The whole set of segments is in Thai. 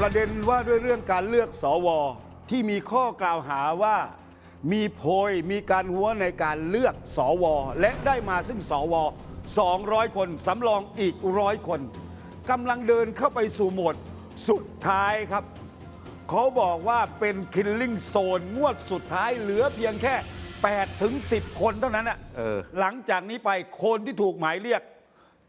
ประเด็นว่าด้วยเรื่องการเลือกสวที่มีข้อกล่าวหาว่า มีโพยมีการหัวในการเลือกสวและได้มาซึ่งสว200 คนสำรองอีกร้อยคนกำลังเดินเข้าไปสู่โหมดสุดท้ายครับ เขาบอกว่าเป็นคิลลิ่งโซนงวดสุดท้ายเหลือเพียงแค่8ถึง10 คนเท่านั้นอะเออหลังจากนี้ไปคนที่ถูกหมายเรียก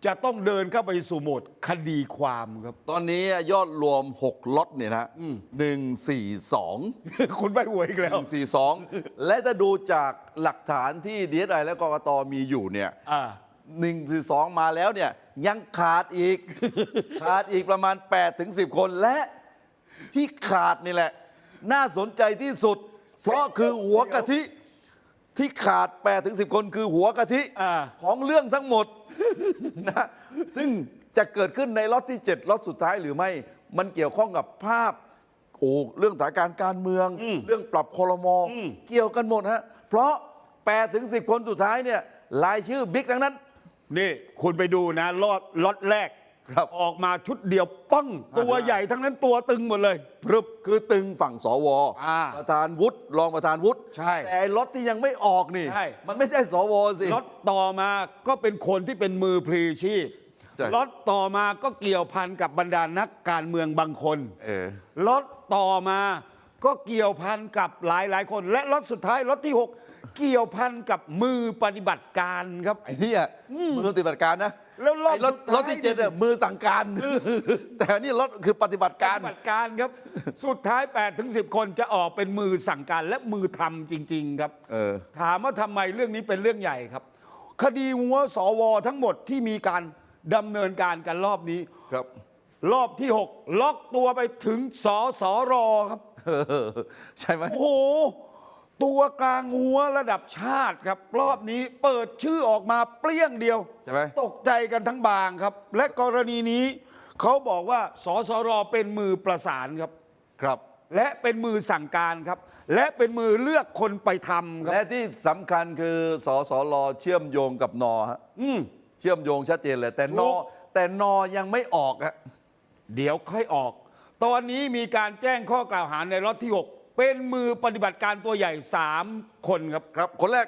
จะต้องเดินเข้าไปสู่โหมดคดีความครับ ตอนนี้ยอดรวม 6ล็อตเนี่ยนะหนึ่งสี่สองคุณไปหวยอีกหแล้วนึ่งสี่สองและจะดูจากหลักฐานที่ดีเอสไอและกกตมีอยู่เนี่ยอ่า หนึ่งสี่สองมาแล้วเนี่ยยังขาดอีก ขาดอีกประมาณ8ถึง10คนและที่ขาดนี่แหละ น่าสนใจที่สุด เพราะคือหัวกะทิที่ขาด8ถึง10คนคือหัวกะทิอ่า ของเรื่องทั้งหมด นะซึ่งจะเกิดขึ้นในล็อตที่ 7ล็อตสุดท้ายหรือไม่ มันเกี่ยวข้องกับภาพโอ้เรื่องสถานการณ์การเมือง เรื่องปรับคอรมอเกี่ยวกันหมดฮะเพราะ8ถึง10 คนสุดท้ายเนี่ยรายชื่อบิ๊กทั้งนั้น นี่คุณไปดูนะลอดล็อตแรก ครับออกมาชุดเดียวปังตัวใหญ่ทั้งนั้นตัวตึงหมดเลยพรึบคือตึงฝั่งสวอ่าประธานวุฒิรองประธานวุฒิใช่แต่ไอ้ล็อตที่ยังไม่ออกนี่ ใช่ มันไม่ใช่สวสิล็อตต่อมาก็เป็นคนที่เป็นมือพลีชีพใช่ล็อตต่อมาก็เกี่ยวพันกับบรรดานักการเมืองบางคน เออ ล็อตต่อมาก็เกี่ยวพันกับหลายหลายๆคน และล็อตสุดท้ายล็อตที่ 6 เกี่ยวพันกับมือปฏิบัติการครับ ไอ้เนี่ยมือปฏิบัติการนะ แล้วรอบไอ้ล็อตสุดท้ายล็อตที่เจ็ดเนี่ยมือสั่งการ แต่อันนี่ล็อตคือปฏิบัติปการฏิบัติการครับ สุดท้าย8ถึง10 คนจะออกเป็นมือสั่งการและมือทำจริง ๆ ครับเออ ถามว่าทำไมเรื่องนี้เป็นเรื่องใหญ่ครับ คดีหัวสวทั้งหมดที่มีการดำเนินการกันรอบนี้ ครับ รอบที่ 6 ล็อกตัวไปถึงสสรครับเออใช่ไหม โอ้โห ตัวกลางหัวระดับชาติครับ รอบนี้เปิดชื่อออกมาเปรี้ยงเดียว ใช่ไหม ตกใจกันทั้งบางครับ และกรณีนี้ เขาบอกว่าสสรเป็นมือประสานครับ ครับ และเป็นมือสั่งการครับ และเป็นมือเลือกคนไปทำครับและที่สำคัญคือสสรเชื่อมโยงกับนอฮะอืม เชื่อมโยงชัดเจนเลย แต่นถูอกแต่นอยังไม่ออกฮะ เดี๋ยวค่อยออก ตอนนี้มีการแจ้งข้อกล่าวหาในล็อตที่ 6 เป็นมือปฏิบัติการตัวใหญ่ 3 คนครับครับ คนแรก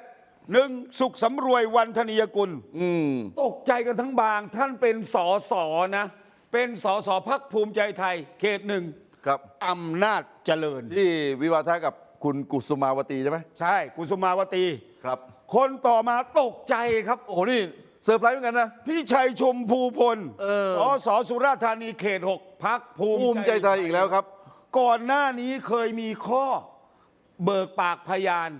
หนึ่งสุขสำรวยวันธนียกุล อืม ตกใจกันทั้งบาง ท่านเป็นสอสอนะ เป็นสอสอพักภูมิใจไทย เขตหนึ่งครับ อำนาจเจริญ ที่วิวาทะกับคุณกุสุมาวตีใช่ไหมใช่กุสุมาวตี ครับ คนต่อมาตกใจครับ โอ้โหนี่เซอร์ไพรส์เหมือนกันนะ พี่ชัยชมพูพล เออ สอสอสุราษฎร์ธานีเขต6พักภูภูมิใจไทยอีกแล้วครับ ก่อนหน้านี้เคยมีข้อเบิกปากพยาน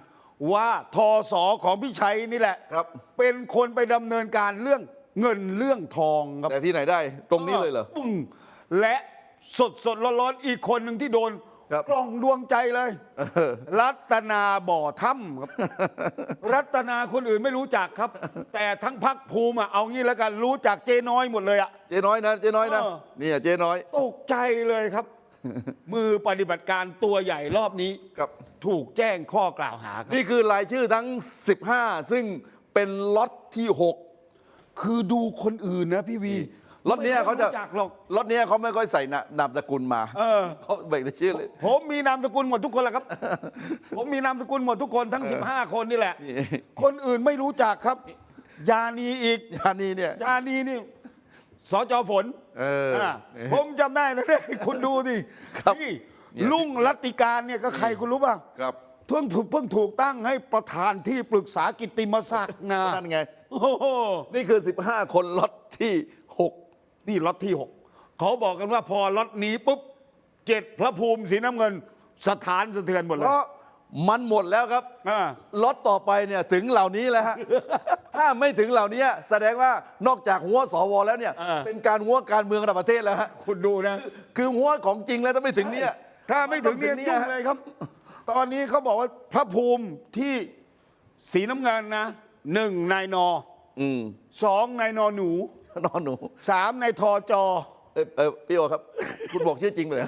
ว่าทอสอของพี่ชัยนี่แหละ ครับ เป็นคนไปดำเนินการเรื่องเงินเรื่องทองครับแต่ที่ไหนได้ตรงนี้เลยเหรอ ปึ้งและสดสดร้อนร้อนๆอีกคนหนึ่งที่โดนครับกล่องดวงใจเลยรัตนาบ่อถ้ำครับ รัตนาคนอื่นไม่รู้จักครับ แต่ทั้งพักภูมิอะเอางี้แล้วกันรู้จักเจน้อยหมดเลยอะ เจ๊น้อยนะเจ๊น้อยนะเออ เนี่ยเจ๊น้อย ตกใจเลยครับ มือปฏิบัติการตัวใหญ่รอบนี้ครับถูกแจ้งข้อกล่าวหาครับนี่คือรายชื่อทั้ง 15 ซึ่งเป็นล็อตที่คือดูคนอื่นนะพี่วี6ล็อตเนี้ยเขาจะไม่รู้จักหรอกล็อตเนี้ยเขาไม่ค่อยใส่นะนามสกุลมาเออ เขาเบิกแต่ชื่อเลย ผมมีนามสกุลหมดทุกคนแหละครับ ผมมีนามสกุลหมดทุกคนทั้ง 15 คนนี่แหละ นี่ คนอื่นไม่รู้จักครับ ยานีอีก ยานีเนี่ย ยานีนี่สจฝนเอออะผมจำได้นะเนี่ยคุณดูดิครับนี่เนี่ย ลุงรัตติการเนี่ยก็ใครคุณรู้ป่ะครับเพิ่งถูกเพิ่งถูกตั้งให้ประธานที่ปรึกษากิตติมศักดิ์นะนั่นไง โอ้โห นี่คือ 15 คนล็อตที่ 6 นี่ล็อตที่ 6 เขาบอกกันว่าพอล็อตนี้ปุ๊บเจ็ดพระภูมิสีน้ำเงิน สถานสะเทือนหมดเลเพยราะมันหมดแล้วครับ อ่า ล็อตต่อไปเนี่ยถึงเหล่านี้แล้วฮะ ถ้าไม่ถึงเหล่านี้แสดงว่านอกจากหัวสวแล้วเนี่ยอ่าเป็นการหัวการเมืองระดับประเทศแล้วฮะคุณดูนะ คือหัวของจริงแล้วถ้าไม่ถึงเนี่ยถ้าไม่ถึงเนี่ยต้องถึงเนี่ยยุ่งเลยครับ ตอนนี้เขาบอกว่าพระภูมิที่สีน้ำเงินนะหนึ่งนายนออืมสองนายนอหนูนอนหนูสามนายทอจอเออเออพี่โอครับ คุณบอกชื่อจริงเลย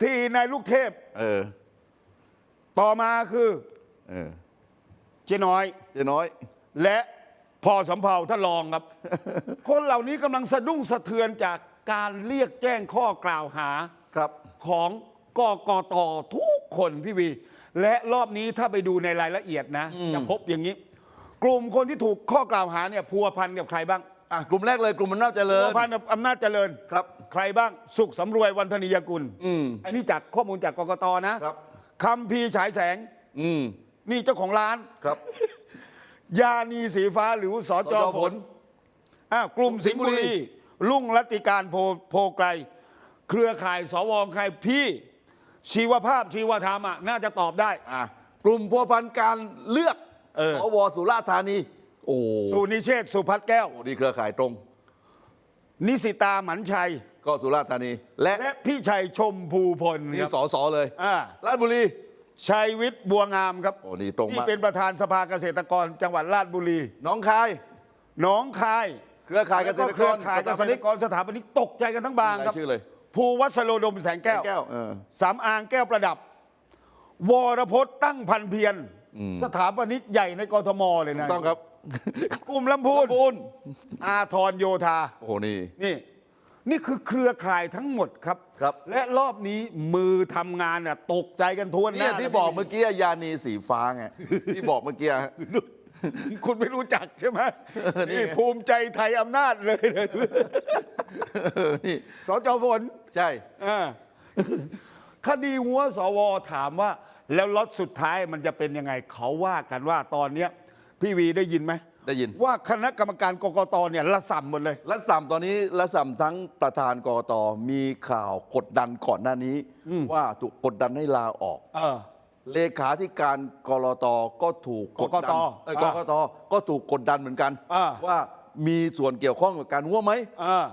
ที่นายลูกเทพเออ ต่อมาคือ เออ เจ๊น้อย เจ๊น้อย และพอสำเภาท่านรองครับ คนเหล่านี้กำลังสะดุ้งสะเทือนจากการเรียกแจ้งข้อกล่าวหาครับ ของกกตทุกคนพี่วี และรอบนี้ถ้าไปดูในรายละเอียดนะ จะพบอย่างนี้ กลุ่มคนที่ถูกข้อกล่าวหาเนี่ยพัวพันกับใครบ้างอะกลุ่มแรกเลยกลุ่มมันน่าจเจริพัญวพันกับอำนาจเจริญครับ ใครบ้างสุขสำรวยวันธนียกุลอืมอันนี้จากข้อมูลจากกกตนะครับ คำพีร์ฉายแสง อืม นี่เจ้าของร้าน ครับ ยานีสีฟ้าหรือสอจสจฝฝนนอ้าวกลุ่มสิงห์บุสิงห์บุรีรีลุ่งรัตติการโพโพไกล เครือข่ายสวใครพี่ชีวภาพชีวธรรมอะน่าจะตอบได้ อะกลุ่มพัวพันการเลือกเออ สวสุราษฎร์ธานี โอ้สุนิเชษฐ์สุพัฒน์แก้วโหนี่เครือข่ายตรง นิสิตาหมันชัย ก็สุราษฎร์ธานี และและพี่ชัยชมภูพลนี่ครับสอสอเลยอ่า ราชบุรี ชัยวิทย์บัวงามครับโอ้นี่ตรงที่มากเป็นประธานสภาเกษตรกรจังหวัดราชบุรีหน้องคาย หนองคายเครือข่ายเกษตรกรแล้วเครือข่ายเกษตรกรสถาปนิกตกใจกันทั้งบางครับรายชื่อเลย ภูวัชโรดมแสงแก้ว แก้วเออ สามอางแก้วประดับ วรพจน์ตั้งพันเพียรสถาปนิกใหญ่ในกทมเลยนะต้องครับ กลุ่มลำพูนลำพูน อาทรโยธา โอ้โหนี่ นี่ นี่คือเครือข่ายทั้งหมดครับ ครับ และรอบนี้มือทำงานน่ะตกใจกันทวนหเนี่ยน้าที่บอกเมื่อกี้ยานีสีฟ้าไง ที่บอกเมื่อกี้ คุณไม่รู้จักใช่ไหมนี่นี่ไง ภูมิใจไทยอำนาจเลยนี่สจฝน ใช่ อ่าคดีหัวสวถามว่า แล้วล็อตสุดท้ายมันจะเป็นยังไง เขาว่ากันว่าตอนเนี้ยพี่วีได้ยินไหม ได้ยิน ว่าคณะกรรมการกกตเนี่ยละสัมหมดเลยรัฐสัมตอนนี้รัฐสัมทั้งประธานกรตมีข่าวกดดันก่อนหน้านี้ ว่าถูกกดดันให้ลาออก เออ เลขาธิการกรตก็ถูกกดดันกกตเอ้ยอ่ากกตก็ถูกกดดันเหมือนกัน อ่า ว่ามีส่วนเกี่ยวข้องกับการหัวไหม อ่า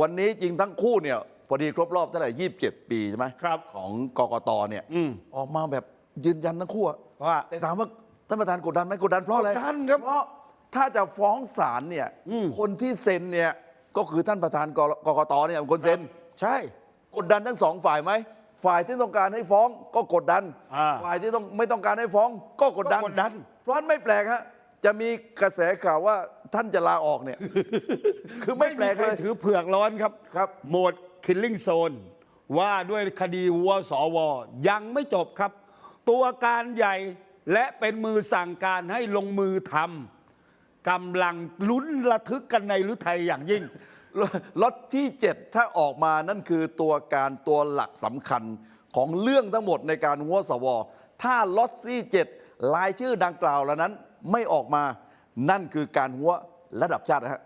วันนี้จริงทั้งคู่เนี่ยพอดีครบรอบเท่าไหร่ยี่สิบเจ็ดปีใช่ไหมครับของกกตเนี่ยอืมออกมาแบบยืนยันทั้งคู่อะว่าแต่ถามว่าท่านประธานกดดันไหมกดดันเพราะอะไรกดดันครับ เพราะ ถ้าจะฟ้องศาลเนี่ยคนที่เซ็นเนี่ยก็คือท่านประธานกกกตเนี่ยเป็นคนเซ็น ใช่ กดดันทั้งสองฝ่ายไหม ฝ่ายที่ต้องการให้ฟ้องก็กดดันอ่าฝ่ายที่ต้องไม่ต้องการให้ฟ้องก็กดดันก็กดดันเพราะฉะนั้นไม่แปลกฮะจะมีกระแสข่าวว่าท่านจะลาออกเนี่ย คือไม่แปลกใครเลยถือเผือกร้อนครับครับโหมดคิลลิ่งโซนว่าด้วยคดีหัวสวยังไม่จบครับ ตัวการใหญ่และเป็นมือสั่งการให้ลงมือทำ กำลังลุ้นระทึกกันในฤทัยอย่างยิ่ง ล็อตที่ 7 ถ้าออกมานั่นคือตัวการตัวหลักสำคัญของเรื่องทั้งหมดในการหัวสว ถ้าล็อตที่ 7 ลายชื่อดังกล่าวแล้วนั้นไม่ออกมา นั่นคือการหัวระดับชาตินะฮะ